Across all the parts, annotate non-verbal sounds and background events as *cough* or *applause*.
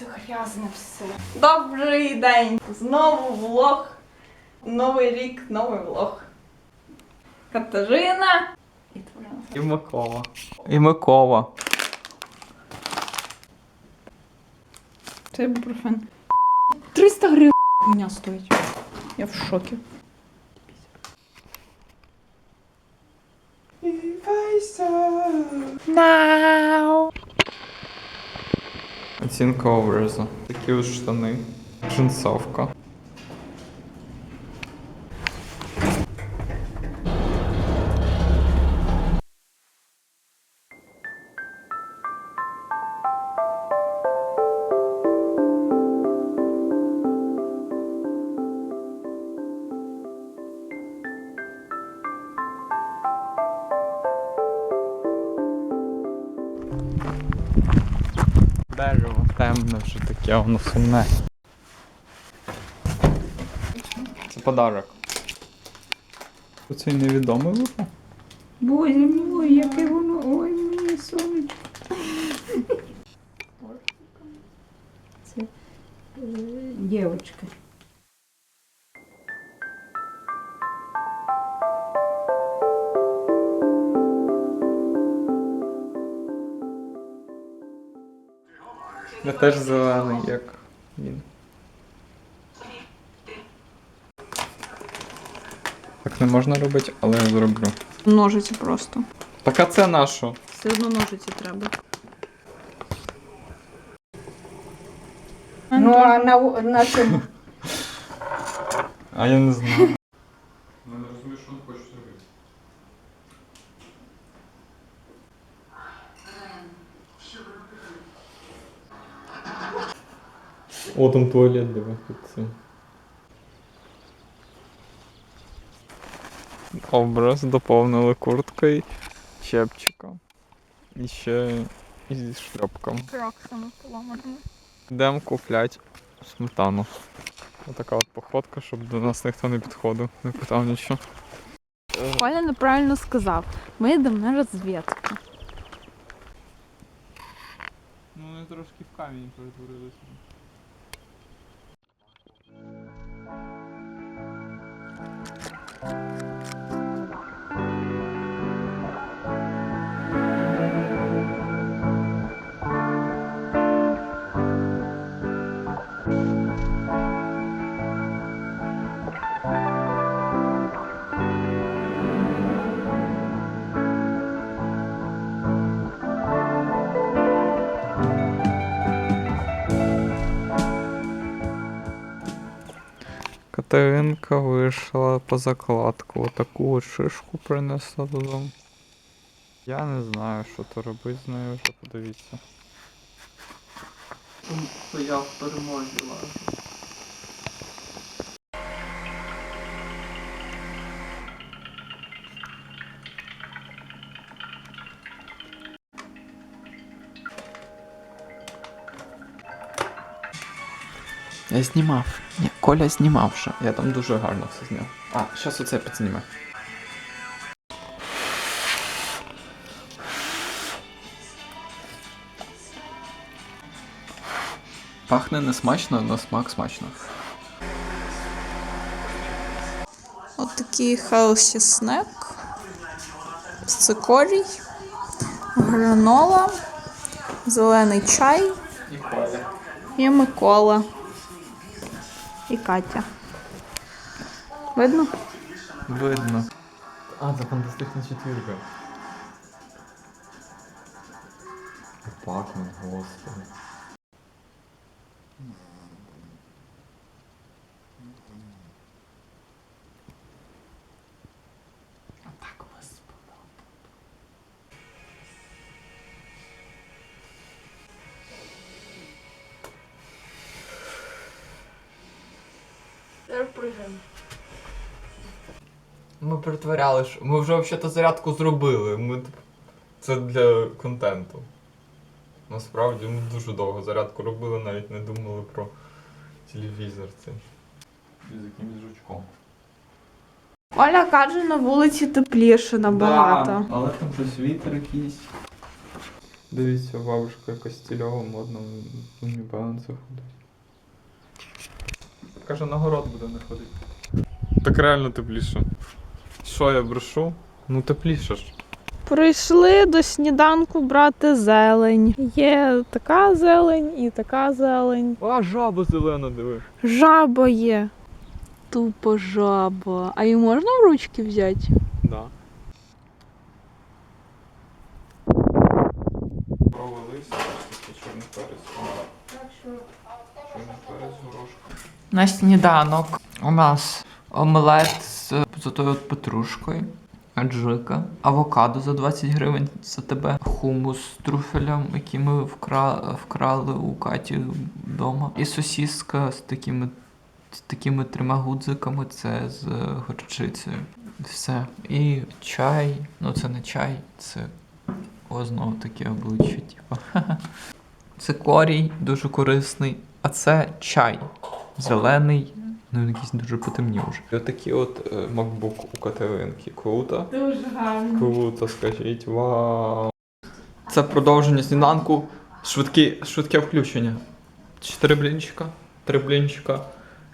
Це грязне все. Добрий день! Знову влог. Новий рік, новий влог. Катажина. І твоя. І Микола. І Микола. Це ібупрофен. 300 гривень хуйня стоїть. Я в шокі. Оцінка образу. Такі ось штани. Джинсовка. Темне вже таке, воно сумне. Це подарок. Оцей невідомий випав? Боже мій, яке воно. Ой, моє сонечко. Це е, дівчинка. Я теж зелений, як він. Так не можна робити, але я зроблю. Ножиці просто. Так а це нащо? Все одно ножиці треба. Ну, а на, на чому? А я не знаю. Ну не розумію, що він хоче зробити. О, там туалет диви під цим. Образ доповнили курткою, чепчиком. І ще і зі шльопком. Кроксами поламаними. Йдемо куплять сметану. Отака от походка, щоб до нас ніхто не підходив, не питав нічого. Коля неправильно сказав. Ми йдемо на розвідку. Ну вони трошки в камінь перетворилися. Катеринка вийшла по закладку, отаку от шишку принесла додому. Я не знаю, що то робити з нею вже подивіться. Я в перемозі лажу. Я знімав. Ні, Коля знімав вже. Я там дуже гарно все зняв. А, зараз оце підзніме. Пахне не смачно, але смак смачно. От такий хелсі снек. Цикорій, гранола, зелений чай І і Микола. І Катя. Видно? Видно. А, це фантастична четвірка. Пахне, господи. Ми притворяли, що ми вже взагалі зарядку зробили. Ми це для контенту. Насправді ми дуже довго зарядку робили, навіть не думали про телевізор цей. З якимось жучком. Оля каже, на вулиці тепліше набагато. але там щось вітер якийсь. Дивіться, бабушка модна, в Нью-Балансах ходить. Каже, на город буде не ходити. Так реально тепліше. Що я брешу? Ну тепліше ж. Прийшли до сніданку брати зелень. Є така зелень і така зелень. А, жаба зелена, диви. Жаба є. Тупо жаба. А її можна в ручки взяти? Да. Провалився, такий На сніданок у нас омлет з золотою петрушкою, аджика, авокадо за 20 гривень за тебе, хумус з трюфелем, який ми вкра... вкрали у Каті вдома, і сосіска з такими, з такими трьома гудзиками, це з горчицею. Все. І чай, ну це не чай, це знову таке обличчя, типу. *laughs* Це корій, дуже корисний, а це чай. Зелений, ну він якийсь дуже потемнів вже. Отакий от е, MacBook у Катеринки. Круто. Дуже гарно. Круто, скажіть, вау. Це продовження сніданку. Швидкі, швидке включення. Чотири блінчика, три блінчика,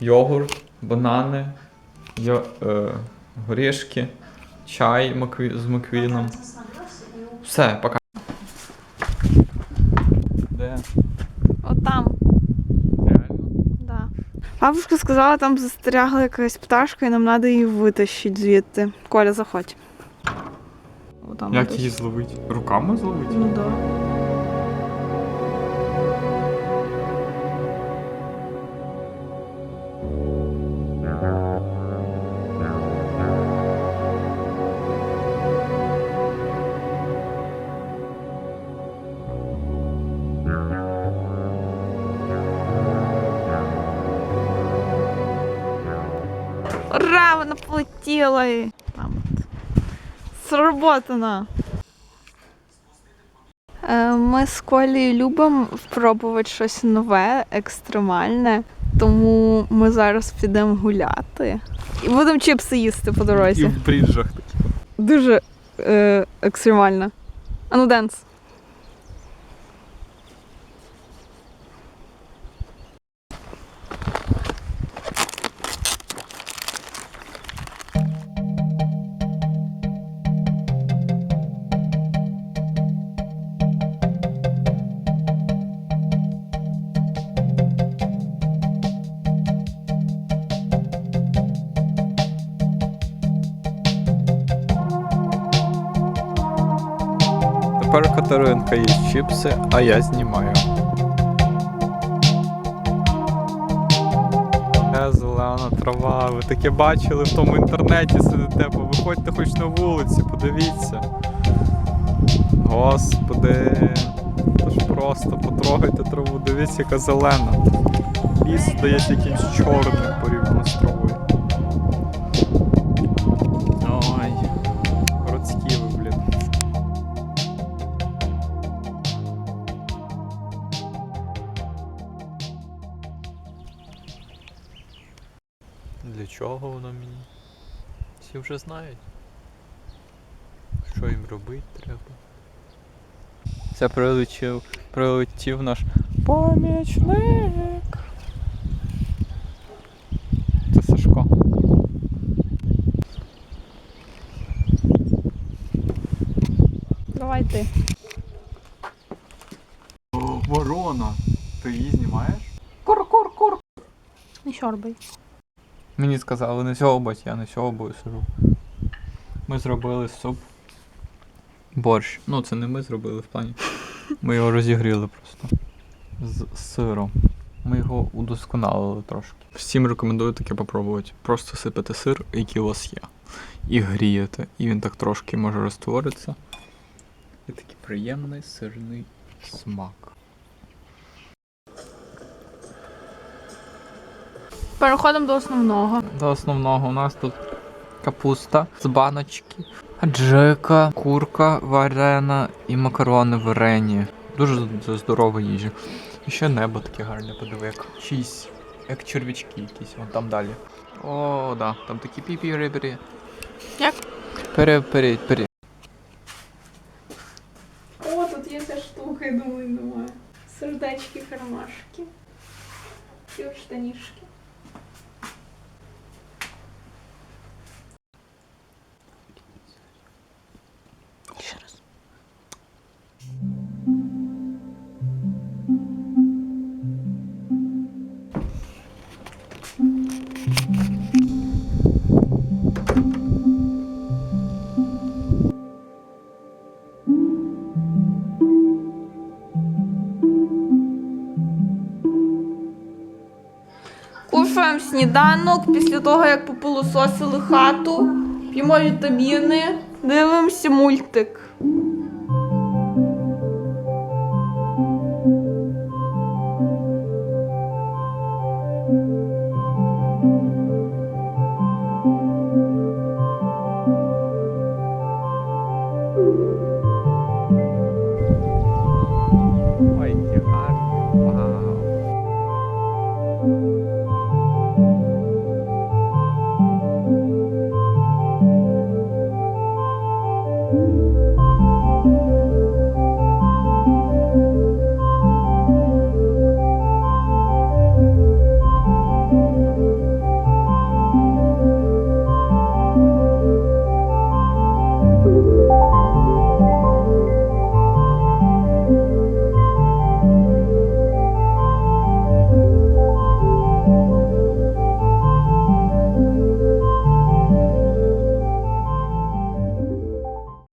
йогурт, банани, йо, е, горішки, чай макві, з маквіном. Все, пока. Де? Отам. Реально? Да. Бабушка сказала, там застрягла якась пташка, і нам треба її витащити звідти. Коля, заходь. Там Як десь. її зловити? Руками зловити? Ну да. Вона полетіла! і- Там от. Сработано! Е, Ми з Колею любимо спробувати щось нове, екстремальне. Тому ми зараз підемо гуляти. І будемо чіпси їсти по І дорозі. в бріджах такі. Дуже е, екстремально. Ану, денс. Катеринка їсть чіпси, а я знімаю. Е, Зелена трава, ви таке бачили в тому інтернеті сидите, бо виходьте хоч на вулиці, подивіться. Господи, це ж просто потрогайте траву, дивіться, яка зелена. Ліс здається якимсь чорним порівняно з травою. Ой, Всі вже знають. Що їм робити треба. Це прилетів, прилетів наш помічник. Це Сашко. Давай ти. О, ворона! Ти її знімаєш? Кур-кур-кур. Не щорбай. Мені сказали не сьобать, я не сьобаю сижу. Ми зробили суп. Борщ. Ну, це не ми зробили в плані. Ми його розігріли просто. З сиром. Ми його удосконалили трошки. Всім рекомендую таке попробувати. Просто сипете сир, який у вас є. І грієте. І він так трошки може розтворитися. І такий приємний сирний смак. Переходимо до основного. До основного у нас тут капуста з баночки, аджика, курка варена і макарони варені. Дуже здорова їжа. І ще небо таке гарне, подиви, як чийсь, як червячки якісь, вон там далі. О, да, там такі піпі рибері. Як? Пере, пере, пере. О, тут є ця штука. має. Сердечки, кармашки. І штанішки. Сніданок після того, як попилососили хату, п'ємо вітаміни, дивимося мультик.